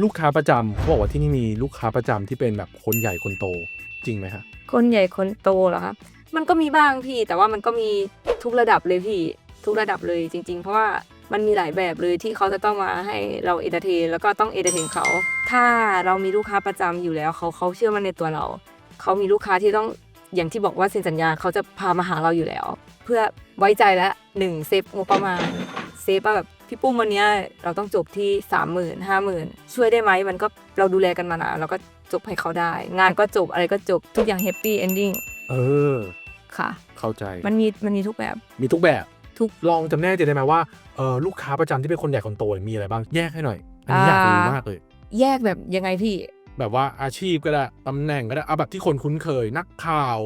ลูกค้าประจำเขาบอกว่าที่นี่มีลูกค้าประจำที่เป็นแบบคนใหญ่คนโตจริงไหมฮะคนใหญ่คนโตเหรอคะมันก็มีบ้างพี่ แต่ว่ามันก็มีทุกระดับเลยพี่ ทุกระดับเลยจริง ๆ เพราะว่ามันมีหลายแบบเลยที่เขาจะต้องมาให้เราเอเตเทนแล้วก็ต้องเอเตเทนเขา ถ้าเรามีลูกค้าประจำอยู่แล้วเขาเขาเชื่อมันในตัวเรา เขามีลูกค้าที่ต้องอย่างที่บอกว่าเซ็นสัญญาเขาจะพามาหาเราอยู่แล้ว เพื่อไว้ใจแล้วหนึ่งเซฟงบประมาณเซฟแบบ พี่ปุ้มวันเนี้ยเราต้องจบที่สามหมื่นห้าหมื่นช่วยได้ไหมมันก็เราดูแลกันมานานเราก็จบให้เขาได้ งานก็จบอะไรก็จบทุกอย่างแฮปปี้เอนดิ้งเออ ค่ะ เข้าใจ มันมีมันมีทุกแบบ มีทุกแบบทุกลองจำแนกได้ไหมว่าเออลูกค้าประจำที่เป็นคนใหญ่คนโตเนี่ยมีอะไรบ้างแยกให้หน่อยอันนี้อยากรู้อ่ามมากเลย แยกแบบยังไงพี่ แบบว่าอาชีพก็ได้ตำแหน่งก็ได้เอาแบบที่คนคุ้นเคยนักข่าว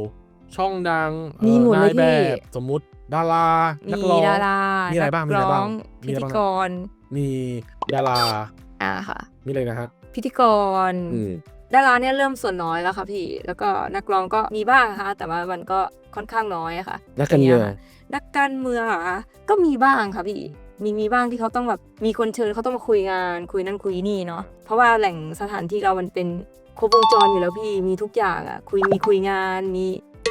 ช่องดังเอ่อมีหมดเลยนายแบพี่บสมมุติ ดารา นักมีร้องดารามีอะไรบ้างมีอะไรบ้างนักมีพิอะไรธีบ้างกนะรมีดารา อ่าค่ะ มีอะไรนะฮะพิธีกร อืม ดาราเนี่ยเริ่มส่วนน้อยแล้วค่ะพี่ แล้วก็นักร้องก็มีบ้างค่ะ แต่ว่ามันก็ค่อนข้างน้อยอะค่ะนักการเมือง ย่ยค่ะนักการเมืองอะคะก็มีบ้างค่ะพี่ มีมีบ้างที่เขาต้องแบบมีคนเชิญเขาต้องมาคุยงานคุยนั่นคุยนี่เนาะ เพราะว่าแหล่งสถานที่เรามันเป็นครบวงจรอยู่แล้วพี่ มีทุกอย่างอะคุยมีคุยงาน มี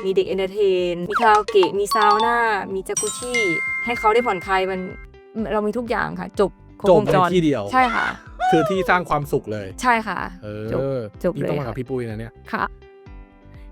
มีเด็กเอนเตอร์เทน มีคาราโอเกะ มีซาวน่า มีจากุชี่ ให้เขาได้ผ่อนคลายมัน เรามีทุกอย่างค่ะ จบครบจบวงในจรที่เดียว ใช่ค่ะ คือที่สร้างความสุขเลย ใช่ค่ะ เออจบจบนี่เลยต้องมากับค่ะ พี่ปุ้ยนะเนี่ย ค่ะ